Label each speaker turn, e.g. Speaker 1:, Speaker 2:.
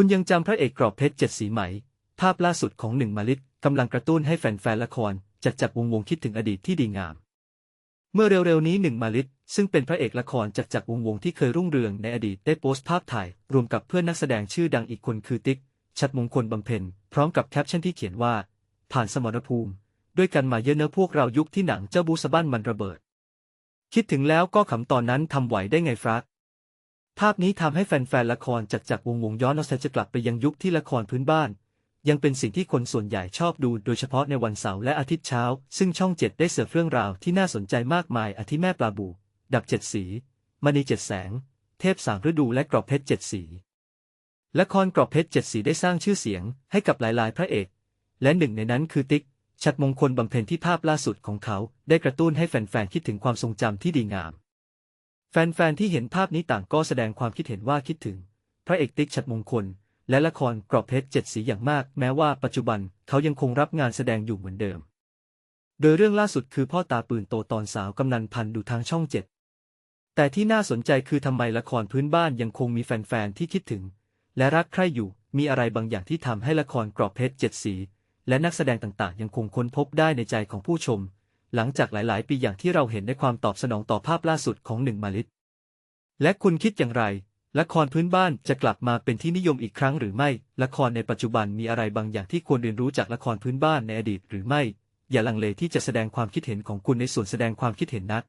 Speaker 1: คุณยังจำพระเอกกรอบเพชรเจ็ดสีไหม ภาพล่าสุดของหนึ่งมาลิตกำลังกระตุ้นให้แฟนๆละครจากจากวงวงคิดถึงอดีตที่ดีงาม เมื่อเร็วๆนี้หนึ่งมาลิตซึ่งเป็นพระเอกละครจากจากวงวงที่เคยรุ่งเรืองในอดีตได้โพสต์ภาพถ่าย รวมกับเพื่อนนักแสดงชื่อดังอีกคนคือติ๊ก ชัดมงคลบำเพ็ญพร้อมกับแคปชั่นที่เขียนว่า ผ่านสมรภูมิ ด้วยกันมาเยอะเนอะพวกเรายุคที่หนังเจ้าบูสบั้นมันระเบิด คิดถึงแล้วก็ขำตอนนั้นทำไหวได้ไงฟรัก ภาพนี้ทำให้แฟนๆละครจากจากวงวงย้อนนอสจะกลับไปยังยุคที่ละครพื้นบ้าน ยังเป็นสิ่งที่คนส่วนใหญ่ชอบดูโดยเฉพาะในวันเสาร์และอาทิตย์เช้า ซึ่งช่องเจ็ดได้เสิร์ฟเรื่องราวที่น่าสนใจมากมายอาทิแม่ปลาบู ดับเจ็ดสีมณีเจ็ดแสง เทพสามฤดูและกรอบเพชรเจ็ดสีละครกรอบเพชรเจ็ดสีได้สร้างชื่อเสียงให้กับหลายๆ พระเอก และหนึ่งในนั้นคือติ๊กชัดมงคลบำเพ็ญที่ภาพล่าสุดของเขา ได้กระตุ้นให้แฟนๆคิดถึงความทรงจำที่ดีงาม แฟน ๆ ที่เห็นภาพนี้ต่างก็แสดงความคิดเห็นว่าคิดถึง พระเอกติ๊กชัดมงคล และละครกรอบเพชรเจ็ดสีอย่างมาก แม้ว่าปัจจุบันเขายังคงรับงานแสดงอยู่เหมือนเดิม โดยเรื่องล่าสุดคือพ่อตาปืนโตตอนสาวกำนันพันดูทางช่องเจ็ดแต่ที่น่าสนใจคือทำไมละครพื้นบ้านยังคงมีแฟน ๆ ที่คิดถึง และรักใคร่อยู่มีอะไรบางอย่างที่ทำให้ละครกรอบเพชรเจ็ดสี และนักแสดงต่างๆ ยังคงค้นพบได้ในใจของผู้ชม หลังจากหลาย ๆ ปีอย่างที่เราเห็นในความตอบสนองต่อภาพล่าสุดของหนึ่งมาลิตและคุณคิดอย่างไร ละครพื้นบ้านจะกลับมาเป็นที่นิยมอีกครั้งหรือไม่ ละครในปัจจุบันมีอะไรบางอย่างที่ควรเรียนรู้จากละครพื้นบ้านในอดีตหรือไม่ อย่าลังเลที่จะแสดงความคิดเห็นของคุณในส่วนแสดงความคิดเห็นนะ